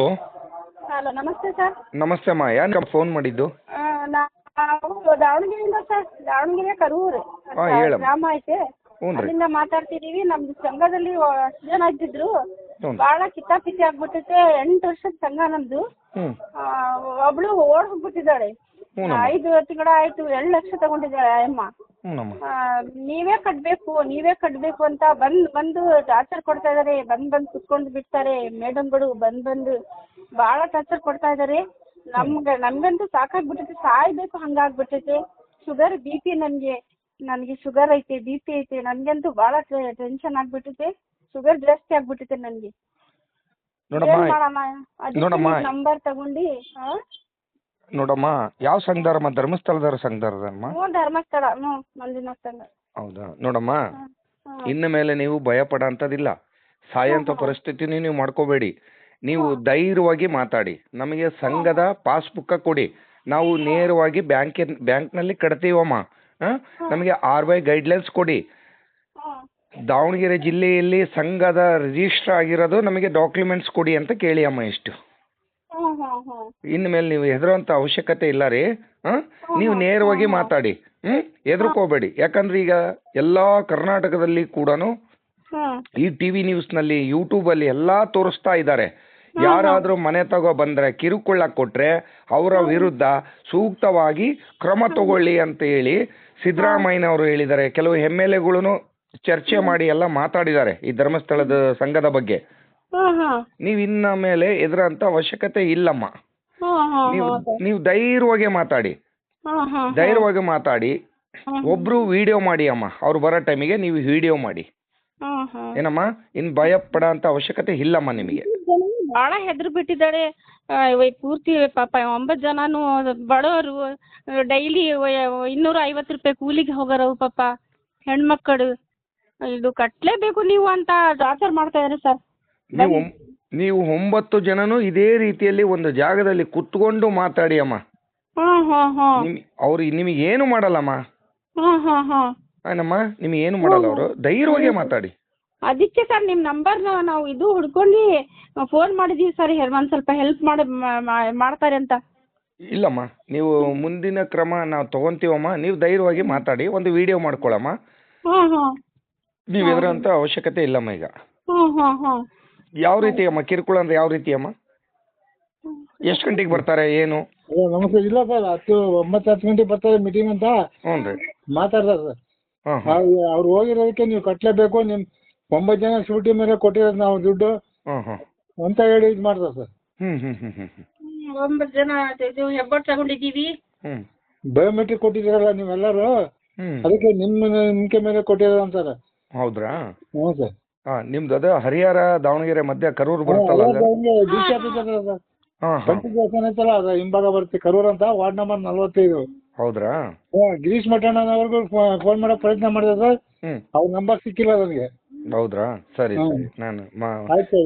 Hello hello ನಮಸ್ತೆ sir ನಮಸ್ತೆ ಅಮ್ಮ ಯಾರು ಫೋನ್ ಮಾಡಿದ್ದು? ನಾವು ದಾವಣಗೆರೆಯಿಂದ ಸರ್ ದಾವಣಗೆರೆ ಕರೂರು ಅಂತ ಹಾ, ಹೇಳಮ್ಮ. ಗ್ರಾಮ ಐತೆ. ಹ್ಞೂ ರೀ ಅಲ್ಲಿಂದ ಮಾತಾಡ್ತಿದೀವಿ. ನಮ್ದು ಸಂಘದಲ್ಲಿ ಅಷ್ಟು ಜನ ಇದ್ದಿದ್ರು. ಹ್ಞೂ ಭಾಳ ಕಿತ್ತಾಪಿತ್ತಿ ಆಗ್ಬಿಟ್ಟೈತೆ. ಎಂಟು ವರ್ಷದ ಸಂಘ ನಮ್ದು. ಹ್ಞೂ. ಆ, ಒಬ್ಳು ಓಡ್ ಹೋಗ್ಬಿಟ್ಟಿದ್ದಾಳೆ. ಐದು ತಿಂಗಳ ಆಯ್ತು ಎರಡು ಲಕ್ಷ ತಗೊಂಡಿದ್ದಾಳೆ ಆ ಅಮ್ಮ. ಹ್ಞೂನಮ್ಮ. ನೀವೇ ಕಟ್ಟಬೇಕು ನೀವೇ ಕಟ್ಟಬೇಕು ಅಂತ ಬಂದು ಬಂದು ಟಾರ್ಚರ್ ಕೊಡ್ತಾ ಇದಾರೆ ಬಂದ್ ಬಂದ್ ಕುತ್ಕೊಂಡು ಬಿಡ್ತಾರೆ ಮೇಡಮ್ಗಳು ಬಂದ್ ಬಂದು ಭಾಳ ಟಾರ್ಚರ್ ಕೊಡ್ತಾ ಇದಾರೆ. ನಮ್ಗೆ ನಮಗಂತೂ ಸಾಕಾಗ್ಬಿಟ್ಟೈತೆ ಸಾಯ್ಬೇಕು ಹಂಗಾಗ್ಬಿಟ್ಟೈತೆ. ಶುಗರ್ ಬಿ ಪಿ ನನಗೆ ನನಗೆ ಶುಗರ್ ಐತೆ ಬಿ ಪಿ ಐತೆ ನನಗಂತೂ ಭಾಳ ಟೆನ್ಷನ್ ಆಗ್ಬಿಟ್ಟೈತೆ. ಶುಗರ್ ಜಾಸ್ತಿ ಆಗ್ಬಿಟ್ಟೈತೆ ನನಗೆ. ನೋಡಮ್ಮ ನೋಡಮ್ಮ. ನಂಬರ್ ತಗೊಂಡಿ ಹಾಂ ನೋಡಮ್ಮ ಯಾವ ಸಂಘದಾರಮ್ಮ ಧರ್ಮಸ್ಥಳದವ್ರ ಸಂಘದಾರದಮ್ಮ ಹ್ಞೂ ಧರ್ಮಸ್ಥಳ. ಹ್ಞೂ ಮಂಜುನಾಥ್ ಸಂಘ. ಹೌದಾ? ನೋಡಮ್ಮ ಇನ್ನು ಮೇಲೆ ನೀವು ಭಯ ಪಡೋ ಅಂಥದ್ದಿಲ್ಲ ಸಾಯೋಂಥ ಪರಿಸ್ಥಿತಿನೂ ನೀವು ಮಾಡ್ಕೋಬೇಡಿ. ನೀವು ಧೈರ್ಯವಾಗಿ ಮಾತಾಡಿ. ನಮಗೆ ಸಂಘದ ಪಾಸ್ಬುಕ್ಕ ಕೊಡಿ. ನಾವು ನೇರವಾಗಿ ಬ್ಯಾಂಕಿನ ಬ್ಯಾಂಕ್ನಲ್ಲಿ ಕಟ್ತೀವಮ್ಮ. ಹಾಂ? ನಮಗೆ ಆರ್ ಬೈ ಗೈಡ್ಲೈನ್ಸ್ ಕೊಡಿ. ದಾವಣಗೆರೆ ಜಿಲ್ಲೆಯಲ್ಲಿ ಸಂಘದ ರಿಜಿಸ್ಟರ್ ಆಗಿರೋದು ನಮಗೆ ಡಾಕ್ಯುಮೆಂಟ್ಸ್ ಕೊಡಿ ಅಂತ ಕೇಳಿ ಅಮ್ಮ ಇಷ್ಟು. ಹ್ಞೂ ಹ್ಞೂ ಹ್ಞೂ ಇನ್ನು ಮೇಲೆ ನೀವು ಹೆದರುವಂತ ಅವಶ್ಯಕತೆ ಇಲ್ಲ ರೀ. ನೀವು ನೇರವಾಗಿ ಮಾತಾಡಿ. ಹ್ಮ್? ಹೆದರ್ಕೋಬೇಡಿ ಯಾಕಂದ್ರೆ ಈಗ ಎಲ್ಲಾ ಕರ್ನಾಟಕದಲ್ಲಿ ಕೂಡ ಈ ಟಿವಿ ನ್ಯೂಸ್ನಲ್ಲಿ ಯೂಟ್ಯೂಬ್ ಅಲ್ಲಿ ಎಲ್ಲಾ ತೋರಿಸ್ತಾ ಇದ್ದಾರೆ. ಯಾರಾದರೂ ಮನೆ ತಗೋ ಬಂದ್ರೆ ಕಿರುಕುಳ ಕೊಟ್ರೆ ಅವರ ವಿರುದ್ಧ ಸೂಕ್ತವಾಗಿ ಕ್ರಮ ತಗೊಳ್ಳಿ ಅಂತ ಹೇಳಿ ಸಿದ್ದರಾಮಯ್ಯನವರು ಹೇಳಿದ್ದಾರೆ. ಕೆಲವು ಎಂ ಎಲ್ ಎಗಳು ಚರ್ಚೆ ಮಾಡಿ ಎಲ್ಲ ಮಾತಾಡಿದ್ದಾರೆ ಈ ಧರ್ಮಸ್ಥಳದ ಸಂಘದ ಬಗ್ಗೆ. ನೀವು ಇನ್ನ ಮೇಲೆ ಎದುರಂತ ಅವಶ್ಯಕತೆ ಇಲ್ಲಮ್ಮ. ನೀವು ನೀವು ಧೈರ್ಯವಾಗಿ ಮಾತಾಡಿ. ಧೈರ್ಯವಾಗಿ ಮಾತಾಡಿ. ಒಬ್ರು ವಿಡಿಯೋ ಮಾಡಿ ಅಮ್ಮ. ಅವ್ರು ಬರೋ ಟೈಮಿಗೆ ನೀವು ವಿಡಿಯೋ ಮಾಡಿ. ಏನಮ್ಮ? ಇನ್ ಭಯ ಪಡೋ ಅಂತ ಅವಶ್ಯಕತೆ ಇಲ್ಲಮ್ಮ ನಿಮಗೆ. ಬಹಳ ಹೆದರು ಬಿಟ್ಟಿದ್ದಾರೆ ಪೂರ್ತಿ ಪಾಪ ಒಂಬತ್ತು ಜನನು ಬಡವರು ಡೈಲಿ ಇನ್ನೂರ ಐವತ್ತು ರೂಪಾಯಿ ಕೂಲಿಗೆ ಹೋಗೋರು ಪಾಪ. ಹೆಣ್ಮಕ್ಕಳು ಇದು ಕಟ್ಲೇಬೇಕು ನೀವು ಅಂತ ಟಾರ್ಚರ್ ಮಾಡ್ತಾ ಇದ್ದಾರೆ ಸರ್. ನೀವು ನೀವು ಒಂಬತ್ತು ಜನನು ಇದೇ ರೀತಿಯಲ್ಲಿ ಒಂದು ಜಾಗದಲ್ಲಿ ಕುತ್ಕೊಂಡು ಮಾತಾಡಿ ಅಮ್ಮ ಹಾಂ ಹಾಂ ಹಾಂ. ನಿಮ್ ಅವ್ರು ನಿಮಗೆ ಏನು ಮಾಡಲ್ಲಮ್ಮ? ಹಾಂ ಹಾಂ ಹಾಂ. ಏನಮ್ಮ? ನಿಮಗೆ ಏನು ಮಾಡಲ್ಲ ಅವರು? ಧೈರ್ಯವಾಗಿ ಮಾತಾಡಿ. ಅದಕ್ಕೆ ಸರ್ ನಿಮ್ಮ ನಂಬರ್ ನಾವು ಇದು ಹುಡ್ಕೊಂಡು ಫೋನ್ ಮಾಡಿದೀವಿ ಸರ್ ಒಂದು ಸ್ವಲ್ಪ ಹೆಲ್ಪ್ ಮಾಡಿ ಮಾ- ಮಾ- ಮಾಡ್ತಾರೆ ಅಂತ. ಇಲ್ಲಮ್ಮ ನೀವು ಮುಂದಿನ ಕ್ರಮ ನಾವು ತಗೊಂತೀವಮ್ಮ. ನೀವು ಧೈರ್ಯವಾಗಿ ಮಾತಾಡಿ ಒಂದು ವಿಡಿಯೋ ಮಾಡ್ಕೊಳಮ್ಮ ನೀವು ಎದುರಂತ ಅವಶ್ಯಕತೆ ಇಲ್ಲಮ್ಮ ಈಗ. ಹ್ಞೂ ಹ್ಞೂ ಹಾಂ. ಯಾವ ರೀತಿ ಅಮ್ಮ? ಕಿರುಕುಳ ಅಂದ್ರೆ ಯಾವ ರೀತಿ ಅಮ್ಮ? ಎಷ್ಟು ಗಂಟೆಗೆ ಬರ್ತಾರೆ ಏನು? ಹಲೋ ನಮಸ್ತೆ ಇಲ್ಲ ಸರ್ ಹತ್ತು ಒಂಬತ್ತು ಹತ್ತು ಗಂಟೆಗೆ ಬರ್ತಾರೆ ಮೀಟಿಂಗ್ ಅಂತ. ಹ್ಞೂ ರೀ. ಮಾತಾಡ್ತಾರೆ. ಸರ್ ಹಾಂ ಹಾಂ ಅವ್ರು ಹೋಗಿರೋದಕ್ಕೆ ನೀವು ಕಟ್ಟಲೇಬೇಕು ನಿಮ್ ಒಂಬತ್ತು ಜನ ಶೂಟಿ ಮೇಲೆ ಕೊಟ್ಟಿರೋದು ನಾವು ದುಡ್ಡು. ಹಾಂ ಹಾಂ ಅಂತ ಹೇಳಿ ಇದು ಮಾಡ್ತಾರೆ ಸರ್. ಹ್ಞೂ ಹ್ಞೂ ಹ್ಞೂ ಹ್ಞೂ ಹ್ಞೂ ಒಂಬತ್ತು ಜನ ಇದು ಹೆಬ್ಬಟ್ಟು ತಗೊಂಡಿದ್ದೀವಿ. ಹ್ಞೂ ಬಯೋಮೆಟ್ರಿಕ್ ಕೊಟ್ಟಿದ್ದೀರಲ್ಲ ನೀವೆಲ್ಲರೂ? ಹ್ಞೂ ಅದಕ್ಕೆ ನಿಮ್ಮ ನಂಬಿಕೆ ಮೇಲೆ ಕೊಟ್ಟಿರೋದು ಅಂತಾರೆ. ಹೌದ್ರಾ? ಹ್ಞೂ ಸರ್. ಹಾಂ ನಿಮ್ದು ಅದು ಹರಿಹರ ದಾವಣಗೆರೆ ಮಧ್ಯ ಕರೂರು ಬರುತ್ತಲ್ಲ ಅಲ್ಲ ಡಿ ಸಿ ಆಫೀಸ್ ಹತ್ರ ಸರ್ ಹಾಂ ಹಾಂ. ಬಂಟಿ ದೇವಸ್ಥಾನ ಐತಲ್ಲ ಅದ್ರ ಹಿಂಭಾಗ ಬರುತ್ತೆ. ಕರೂರ್ ಅಂತ ವಾರ್ಡ್ ನಂಬರ್ ನಲ್ವತ್ತೈದು. ಹೌದ್ರಾ? ಹಾ ಗಿರೀಶ್ ಮಠಣ್ಣನವ್ರಿಗೂ ಫೋನ್ ಮಾಡೋ ಪ್ರಯತ್ನ ಮಾಡಿದೆ ಸರ್ ಅವ್ರ ನಂಬರ್ ಸಿಕ್ಕಿಲ್ಲ ನನಗೆ. ಹೌದ್ರಾ? ಸರಿ ಹ್ಮ್. ಸರಿ. ನಾನು ಮಾ ಆಯ್ತು.